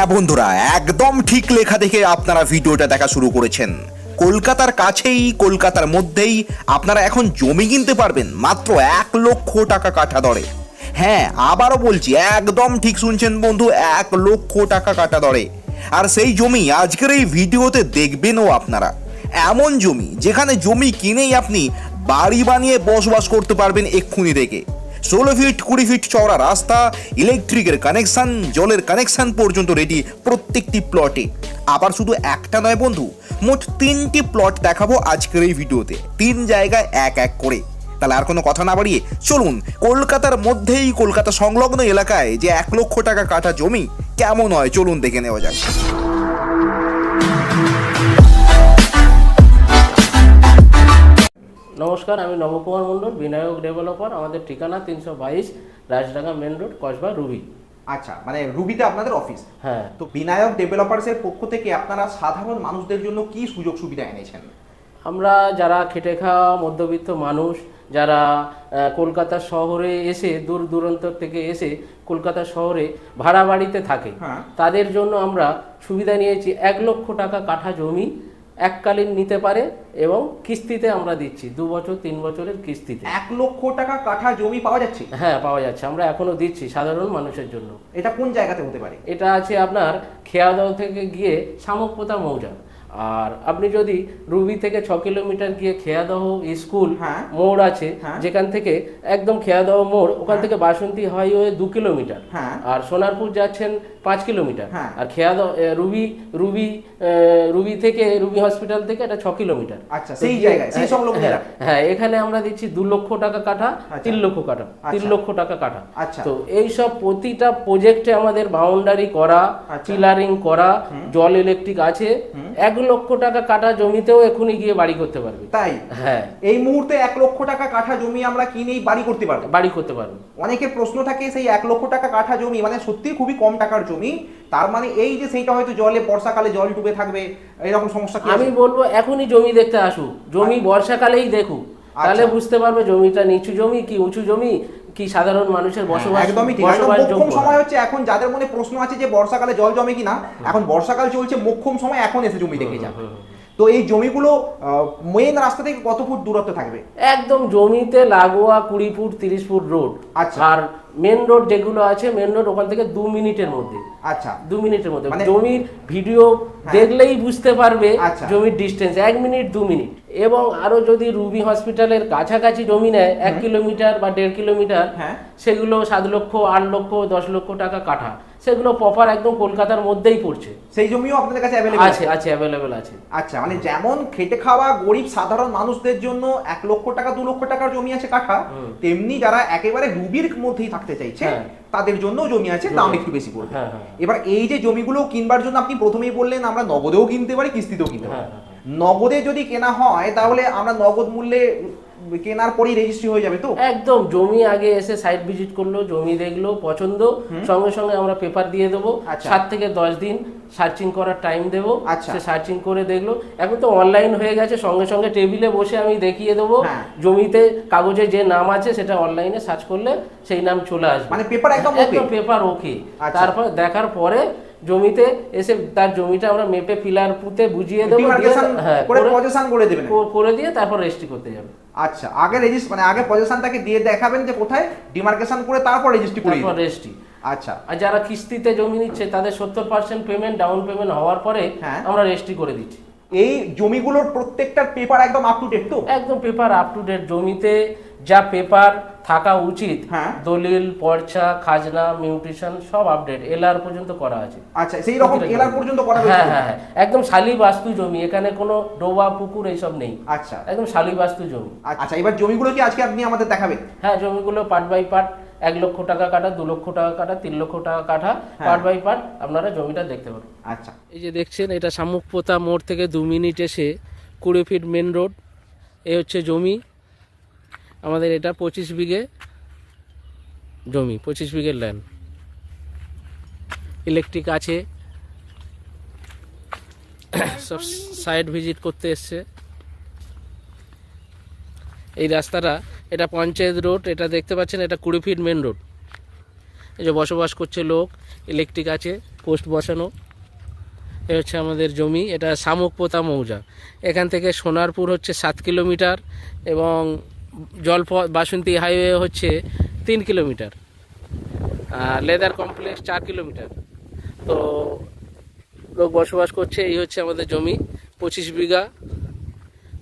হ্যাঁ বন্ধুরা, একদম ঠিক লেখা দেখে আপনারা ভিডিওটা দেখা শুরু করেছেন। কলকাতার কাছেই, কলকাতার মধ্যেই আপনারা এখন জমি কিনতে পারবেন, মাত্র এক লক্ষ টাকা কাঠা দরে। হ্যাঁ আবারও বলছি, একদম ঠিক শুনছেন বন্ধু, এক লক্ষ টাকা কাটা দরে। আর সেই জমি আজকের এই ভিডিওতে দেখবেনও আপনারা। এমন জমি যেখানে জমি কিনেই আপনি বাড়ি বানিয়ে বসবাস করতে পারবেন এক্ষুনি থেকে। ষোলো ফিট কুড়ি ফিট চওড়া রাস্তা ইলেকট্রিকের কানেকশান জলের কানেকশান পর্যন্ত রেডি প্রত্যেকটি প্লটে আবার শুধু একটা নয় বন্ধু, মোট তিনটি প্লট দেখাবো আজকের এই ভিডিওতে। তিন জায়গায় এক এক করে। তাহলে আর কোনো কথা না বাড়িয়ে চলুন, কলকাতার মধ্যেই কলকাতা সংলগ্ন এলাকায় যে এক লক্ষ টাকা কাটা জমি, কেমন হয় চলুন দেখে নেওয়া যাক। নমস্কার আমি নবকুমার মণ্ডল বিনায়ক ডেভেলপার আমাদের ঠিকানা তিনশো বাইশ Rajdanga main road Kasba Ruby. আচ্ছা মানে রুবিতে আপনাদের অফিস হ্যাঁ। তো বিনায়ক ডেভেলপার্সের পক্ষ থেকে আপনারা সাধারণ মানুষদের জন্য কি সুযোগ সুবিধা এনেছেন? আমরা যারা খেটে খাওয়া মধ্যবিত্ত মানুষ যারা কলকাতা শহরে এসে দূর দূরান্ত থেকে এসে কলকাতা শহরে ভাড়া বাড়িতে থাকে হ্যাঁ। তাদের জন্য আমরা সুবিধা নিয়েছি এক লক্ষ টাকা কাঠা জমি এককালীন নিতে পারে এবং কিস্তিতে আমরা দিচ্ছি দু বছর তিন বছরের কিস্তিতে। এক লক্ষ টাকা কাঠা জমি পাওয়া যাচ্ছে? হ্যাঁ পাওয়া যাচ্ছে। আমরা এখনও দিচ্ছি সাধারণ মানুষের জন্য। এটা কোন জায়গাতে হতে পারে? এটা আছে আপনার খেয়াদহ থেকে গিয়ে শামুকপোতা মৌজা আর আপনি যদি রুবি থেকে ছ কিলোমিটার গিয়ে খেয়াদহ স্কুল হ্যাঁ। মোড় আছে হ্যাঁ। যেখান থেকে একদম খেয়াদহ মোড় ওখান থেকে বাসন্তী হাইওয়ে দু কিলোমিটার। হ্যাঁ। আর সোনারপুর যাচ্ছেন পাঁচ কিলোমিটার। হ্যাঁ। আর এ, রুবি রুবি রুবি থেকে রুবি হসপিটাল থেকে এটা ছ কিলোমিটার। আচ্ছা, সেই জায়গায়, সেই সংলগ্ন হ্যাঁ, হ্যাঁ এখানে আমরা দিচ্ছি দু লক্ষ টাকা কাঠা আচ্ছা। তিন লক্ষ কাঠা তিন আচ্ছা। লক্ষ টাকা কাঠা। আচ্ছা। তো এই সব প্রতিটা প্রজেক্টে আমাদের বাউন্ডারি করা। পিলারিং করা জল ইলেকট্রিক আছে। এক লক্ষ টাকা কাটা জমিতেও এখনই গিয়ে বাড়ি করতে পারবে। তাই? হ্যাঁ। এই মুহূর্তে এক লক্ষ টাকা কাঠা জমি আমরা কিনেই বাড়ি করতে পারব? বাড়ি করতে পারব। অনেকে প্রশ্ন থাকে সেই এক লক্ষ টাকা কাঠা জমি মানে সত্যি খুবই কম টাকার জমি তার মানে এই যে সেইটা হয়তো জলে বর্ষাকালে জল ডুবে থাকবে এরকম সমস্যা আমি বলব এখনই জমি দেখতে আসুক জমি বর্ষাকালেই দেখুক তাহলে আচ্ছা। বুঝতে পারবে জমিটা নিচু জমি কি উঁচু জমি কি সাধারণ মানুষের বসবাস হ্যাঁ, একদমই ঠিক। মোক্ষম সময় হচ্ছে এখন যাদের মনে প্রশ্ন আছে যে বর্ষাকালে জল জমে কিনা এখন বর্ষাকাল চলছে মোক্ষম সময় এখন এসে জমি দেখে যান তো এই জমিগুলো মেন রাস্তা থেকে কত ফুট দূরত্ব থাকবে? একদম জমিতে লাগোয়া কুড়ি ফুট তিরিশ ফুট রোড। আচ্ছা। আর মেন রোড যেগুলো আছে মেন রোড ওখান থেকে দু মিনিটের মধ্যে। আচ্ছা। দু মিনিটের মধ্যে। মানে- জমির ভিডিও দেখলেই বুঝতে পারবে আচ্ছা। জমির ডিস্টেন্স এক মিনিট দু মিনিট। এবং আরও যদি রুবি হসপিটালের কাছাকাছি জমি নেয় এক কিলোমিটার বা দেড় কিলোমিটার হ্যাঁ। সেগুলো সাত লক্ষ আট লক্ষ দশ লক্ষ টাকা কাঠা। সেগুলো প্রপার একদম কলকাতার মধ্যেই পড়ছে। সেই জমিও আপনাদের কাছে অ্যাভেলেবল আছে আছে অ্যাভেলেবেল আছে। আচ্ছা মানে যেমন খেটে খাওয়া গরিব সাধারণ মানুষদের জন্য এক লক্ষ টাকা দু লক্ষ টাকার জমি আছে কাঠা তেমনি যারা একেবারে রুবির মধ্যেই থাকতে চাইছে হ্যাঁ। তাদের জন্য জমি আছে দাম একটু বেশি পড়বে। হ্যাঁ। এবার এই যে জমিগুলো কিনবার জন্য আপনি প্রথমেই বললেন আমরা নগদেও কিনতে পারি কিস্তিতেও কিনতে পারি। নগদে যদি কেনা হয় তাহলে আমরা নগদ মূল্যে কেনার পরেই রেজিস্ট্রি হয়ে যাবে তো একদম জমি আগে এসে সাইট ভিজিট করল জমি দেখল পছন্দ সঙ্গে সঙ্গে আমরা পেপার দিয়ে দেবো আচ্ছা। সাত থেকে দশ দিন সার্চিং করার টাইম দেবো আচ্ছা। সার্চিং করে দেখল এখন তো অনলাইন হয়ে গেছে সঙ্গে সঙ্গে টেবিলে বসে আমি দেখিয়ে দেবো হ্যাঁ। জমিতে কাগজে যে নাম আছে সেটা অনলাইনে সার্চ করলে সেই নাম চলে আসবে মানে পেপার একদম পেপার ওকে আচ্ছা। তারপর দেখার পরে জমিতে এসে তার জমিটা আমরা মেপে পিলার পুঁতে বুঝিয়ে দেবো হ্যাঁ করে করে- পজিশন করে দেবেন। করে দিয়ে তারপর রেজিস্ট্রি করতে যাবে। আচ্ছা আগে রেজিস্ট মানে আগে পজিশনটাকে দিয়ে দেখাবেন যে কোথায় ডিমার্কেশন করে তারপর রেজিস্ট্রি করে তারপর রেজিস্ট্রি আচ্ছা। আর যারা কিস্তিতে জমি নিচ্ছে তাদের সত্তর পার্সেন্ট পেমেন্ট ডাউন পেমেন্ট হওয়ার পরে হ্যাঁ। আমরা রেজিস্ট্রি করে দিচ্ছি। এই জমিগুলোর প্রত্যেকটার পেপার একদম আপ টু ডেট তো? একদম পেপার আপ টু ডেট জমিতে যা পেপার থাকা উচিত হ্যাঁ। দলিল পর্চা খাজনা মিউটেশন সব আপডেট এলআর পর্যন্ত করা আছে। আচ্ছা সেই রকম এলার পর্যন্ত করা হ্যাঁ হয়েছে? হ্যাঁ হ্যাঁ একদম শালি বাস্তু জমি এখানে কোনো ডোবা পুকুর এইসব নেই। আচ্ছা। একদম শালি বাস্তু জমি। আচ্ছা এবার জমিগুলো কি আজকে আপনি আমাদের দেখাবেন? হ্যাঁ জমিগুলো পার্ট বাই পার্ট এক লক্ষ টাকা কাটা দু লক্ষ টাকা কাটা তিন লক্ষ টাকা কাটা পার্ট বাই পার্ট আপনারা জমিটা দেখতে পারেন আচ্ছা। এই যে দেখছেন এটা শামুকপোতা মোড় থেকে দু মিনিট এসে কুড়ি ফিট মেন রোড এ হচ্ছে জমি। আমাদের এটা পঁচিশ বিঘে জমি, পঁচিশ বিঘের ল্যান্ড ইলেকট্রিক আছে। সব সাইড ভিজিট করতে এসছে। এই রাস্তাটা, এটা পঞ্চায়েত রোড এটা দেখতে পাচ্ছেন, এটা কুড়ি ফিট মেন রোড এই যে বসবাস করছে লোক ইলেকট্রিক আছে পোস্ট বসানো। এ হচ্ছে আমাদের জমি, এটা শামুকপোতা মৌজা। এখান থেকে সোনারপুর হচ্ছে সাত কিলোমিটার এবং জলপ বাসন্তী হাইওয়ে হচ্ছে তিন কিলোমিটার লেদার কমপ্লেক্স চার কিলোমিটার। তো লোক বসবাস করছে, এই হচ্ছে আমাদের জমি, পঁচিশ বিঘা।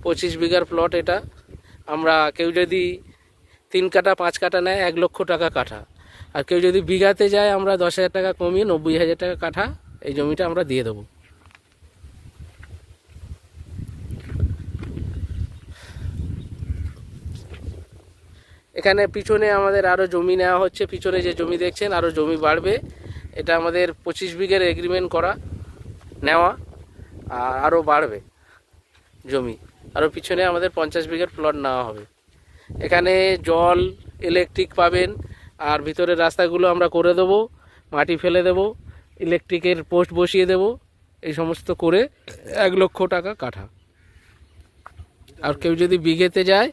পঁচিশ বিঘার প্লট এটা। আমরা কেউ যদি তিন কাঠা, পাঁচ কাঠা নেয়, এক লক্ষ টাকা কাঠা। আর কেউ যদি বিঘাতে যায়, আমরা দশ হাজার টাকা কমিয়ে নব্বই হাজার টাকা কাঠা এই জমিটা আমরা দিয়ে দেবো। এখানে পিছনে আমাদের আরও জমি নেওয়া হচ্ছে, পিছনে যে জমি দেখছেন আরও জমি বাড়বে। এটা আমাদের পঁচিশ বিঘের এগ্রিমেন্ট করা, নেওয়া, আর আরও বাড়বে জমি। আরও পিছনে আমাদের পঞ্চাশ বিঘের প্লট নেওয়া হবে। এখানে জল ইলেকট্রিক পাবেন, আর ভিতরের রাস্তাগুলো আমরা করে দেবো, মাটি ফেলে দেবো ইলেকট্রিকের পোস্ট বসিয়ে দেবো, এই সমস্ত করে এক লক্ষ টাকা কাঠা। আর কেউ যদি বিঘেতে যায়,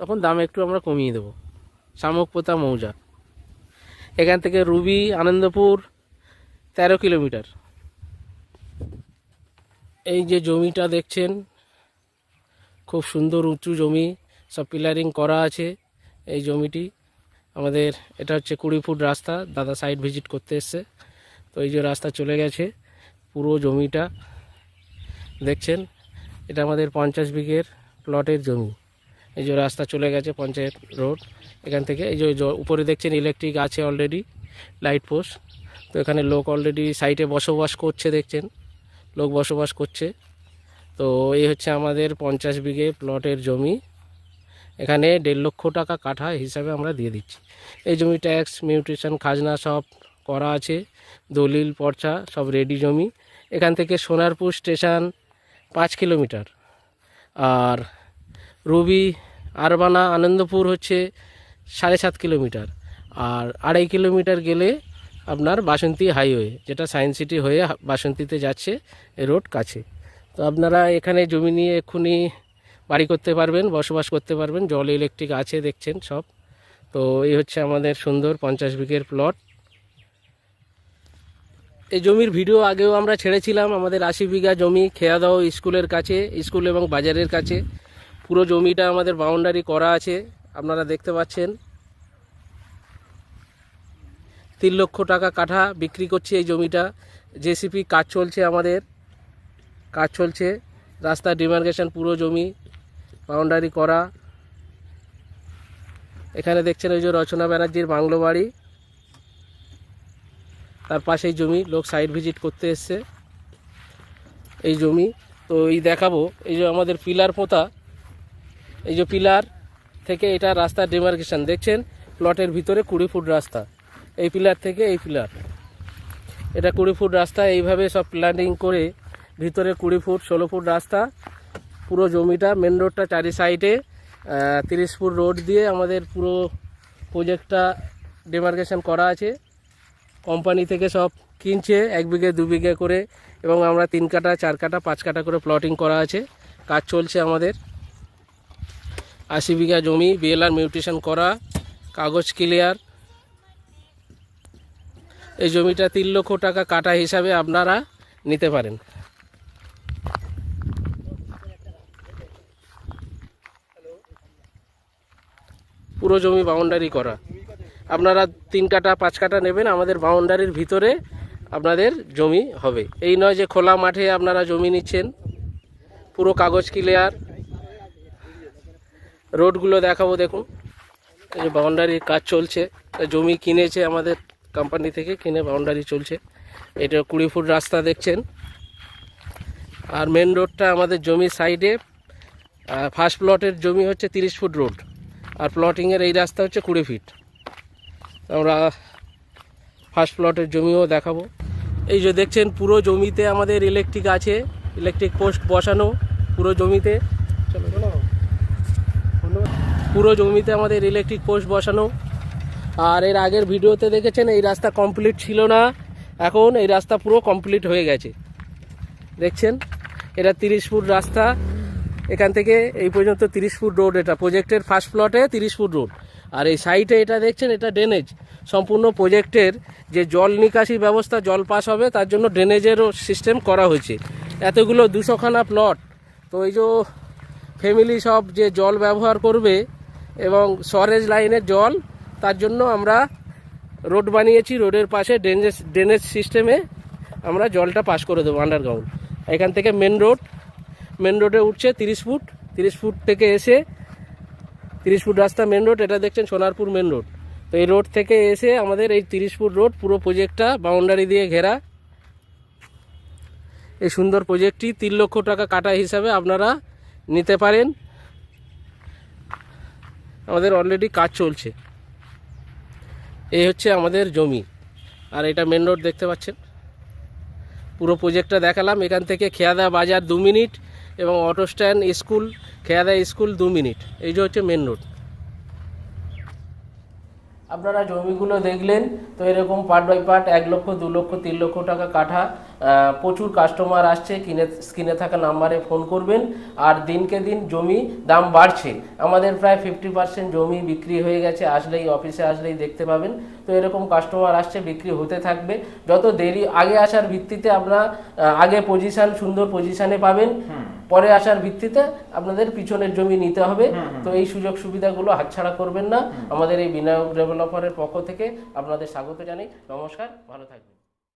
তখন দাম একটু আমরা কমিয়ে দেবো। শামুকপোতা মৌজা। এখান থেকে রুবি, আনন্দপুর, তেরো কিলোমিটার। এই যে জমিটা দেখছেন, খুব সুন্দর উঁচু জমি, সব পিলারিং করা আছে এই জমিটি। আমাদের এটা হচ্ছে কুড়ি ফুট রাস্তা, দাদা সাইড ভিজিট করতে এসছে। তো এই যে রাস্তা চলে গেছে, পুরো জমিটা দেখছেন, এটা আমাদের পঞ্চাশ বিঘের প্লটের জমি। এই যে রাস্তা চলে গেছে পঞ্চায়েত রোড, এখান থেকে এই যে উপরে দেখছেন ইলেকট্রিক আছে অলরেডি লাইট পোস্ট তো এখানে লোক অলরেডি সাইটে বসবাস করছে দেখছেন, লোক বসবাস করছে। তো এই হচ্ছে আমাদের পঞ্চাশ বিঘে প্লটের জমি। এখানে দেড় লক্ষ টাকা কাঠা হিসাবে আমরা দিয়ে দিচ্ছি। এই জমি ট্যাক্স মিউটেশন খাজনা সব করা আছে, দলিল, পর্চা, সব রেডি জমি। এখান থেকে সোনারপুর স্টেশন পাঁচ কিলোমিটার। আর রবি, আরবানা, আনন্দপুর হচ্ছে সাড়ে সাত কিলোমিটার। আর আড়াই কিলোমিটার গেলে আপনার বাসন্তী হাইওয়ে, যেটা সায়েন্স সিটি হয়ে বাসন্তীতে যাচ্ছে রোড কাছে। তো আপনারা এখানে জমি নিয়ে এক্ষুনি বাড়ি করতে পারবেন, বসবাস করতে পারবেন, জল, ইলেকট্রিক আছে দেখছেন সব। তো এই হচ্ছে আমাদের সুন্দর পঞ্চাশ বিঘের প্লট। এই জমির ভিডিও আগেও আমরা ছেড়েছিলাম, আমাদের আশি বিঘা জমি খেয়াদাও স্কুলের কাছে, স্কুল এবং বাজারের কাছে। পুরো জমিটা আমাদের বাউন্ডারি করা আছে, আপনারা দেখতে পাচ্ছেন। তিন লক্ষ টাকা কাঠা বিক্রি করছে এই জমিটা। জেসিপি, কাজ চলছে আমাদের। কাজ চলছে। রাস্তা ডিমার্কেশন পুরো জমি বাউন্ডারি করা। এখানে দেখছেন ওই যে রচনা ব্যানার্জির বাংলো বাড়ি। তার পাশেই জমি, লোক সাইড ভিজিট করতে এসছে। এই জমি, তো এই দেখাবো। এই যে আমাদের পিলার পোতা এই যে পিলার থেকে এটা রাস্তার ডিমার্কেশন দেখছেন? প্লটের ভিতরে কুড়ি ফুট রাস্তা। এই পিলার থেকে এই পিলার। এটা কুড়ি ফুট রাস্তা, এইভাবে সব প্ল্যানিং করে ভিতরে কুড়ি ফুট, ষোলো ফুট রাস্তা। পুরো জমিটা মেন রোডটা চারি সাইডে তিরিশ ফুট রোড দিয়ে আমাদের পুরো প্রজেক্টটা ডিমার্কেশন করা আছে। কোম্পানি থেকে সব কিনছে, এক বিঘে, দু বিঘে করে, এবং আমরা তিন কাটা, চার কাটা, পাঁচ কাটা করে প্লটিং করা আছে। কাজ চলছে আমাদের। আশি বিঘা জমি বিএলআর মিউটেশন করা, কাগজ ক্লিয়ার এই জমিটা তিন লক্ষ টাকা কাটা হিসাবে আপনারা নিতে পারেন। পুরো জমি বাউন্ডারি করা। আপনারা তিন কাটা, পাঁচ কাটা নেবেন, আমাদের বাউন্ডারির ভিতরে আপনাদের জমি হবে। এই নয় যে খোলা মাঠে আপনারা জমি নিচ্ছেন। পুরো কাগজ ক্লিয়ার রোডগুলো দেখাবো, দেখুন। এই যে বাউন্ডারির কাজ চলছে। জমি কিনেছে আমাদের কোম্পানি থেকে, কিনে বাউন্ডারি চলছে। এটা কুড়ি ফুট রাস্তা দেখছেন। আর মেন রোডটা আমাদের জমির সাইডে ফার্স্ট প্লটের জমি হচ্ছে তিরিশ ফুট রোড আর প্লটিংয়ের এই রাস্তা হচ্ছে কুড়ি ফিট আমরা ফার্স্ট প্লটের জমিও দেখাবো। এই যে দেখছেন, পুরো জমিতে আমাদের ইলেকট্রিক আছে। ইলেকট্রিক পোস্ট বসানো পুরো জমিতে। পুরো জমিতে আমাদের ইলেকট্রিক পোস্ট বসানো। আর এর আগের ভিডিওতে দেখেছেন, এই রাস্তা কমপ্লিট ছিল না। এখন এই রাস্তা পুরো কমপ্লিট হয়ে গেছে। দেখছেন? এটা তিরিশ ফুট রাস্তা। এখান থেকে এই পর্যন্ত তিরিশ ফুট রোড এটা। প্রজেক্টের ফার্স্ট প্লটে তিরিশ ফুট রোড আর এই সাইডে এটা দেখছেন, এটা ড্রেনেজ সম্পূর্ণ প্রজেক্টের যে জল নিকাশি ব্যবস্থা, জল পাস হবে, তার জন্য ড্রেনেজেরও সিস্টেম করা হয়েছে। এতগুলো দুশোখানা প্লট তো এই যে ফ্যামিলি সব যে জল ব্যবহার করবে এবং সরেজ লাইনের জল, তার জন্য আমরা রোড বানিয়েছি, রোডের পাশে ড্রেনেজ ড্রেনেজ সিস্টেমে আমরা জলটা পাস করে দেবো আন্ডারগ্রাউন্ড এখান থেকে মেন রোড মেন রোডে উঠছে তিরিশ ফুট তিরিশ ফুট থেকে এসে, তিরিশ ফুট রাস্তা মেন রোড এটা দেখছেন সোনারপুর মেন রোড তো এই রোড থেকে এসে আমাদের এই তিরিশ ফুট রোড পুরো প্রজেক্টটা বাউন্ডারি দিয়ে ঘেরা। এই সুন্দর প্রজেক্টটি তিন লক্ষ টাকা কাটা হিসাবে আপনারা নিতে পারেন। আমাদের অলরেডি কাজ চলছে। এই হচ্ছে আমাদের জমি। আর এটা মেন রোড দেখতে পাচ্ছেন। পুরো প্রজেক্টটা দেখালাম। এখান থেকে খেয়াদা বাজার দু মিনিট এবং auto stand school Kheyada school দু মিনিট। এই যে হচ্ছে মেন রোড আপনারা জমিগুলো দেখলেন, তো এরকম পার্ট বাই পার্ট এক লক্ষ, দু লক্ষ, তিন লক্ষ টাকা কাঠা প্রচুর কাস্টমার আসছে কিনে স্ক্রিনে থাকা নাম্বারে ফোন করবেন আর দিনকে দিন জমি দাম বাড়ছে। আমাদের প্রায় ফিফটি পার্সেন্ট জমি বিক্রি হয়ে গেছে আসলেই অফিসে আসলেই দেখতে পাবেন। তো এরকম কাস্টমার আসছে বিক্রি হতে থাকবে। যত দেরি আগে আসার ভিত্তিতে আপনারা আগে পজিশন সুন্দর পজিশনে পাবেন। পরে আসার ভিত্তিতে আপনাদের পিছনের জমি নিতে হবে। তো এই সুযোগ সুবিধাগুলো হাতছাড়া করবেন না। আমাদের এই বিনায়ক ডেভেলপারের পক্ষ থেকে আপনাদের স্বাগত জানাই। নমস্কার ভালো থাকবেন।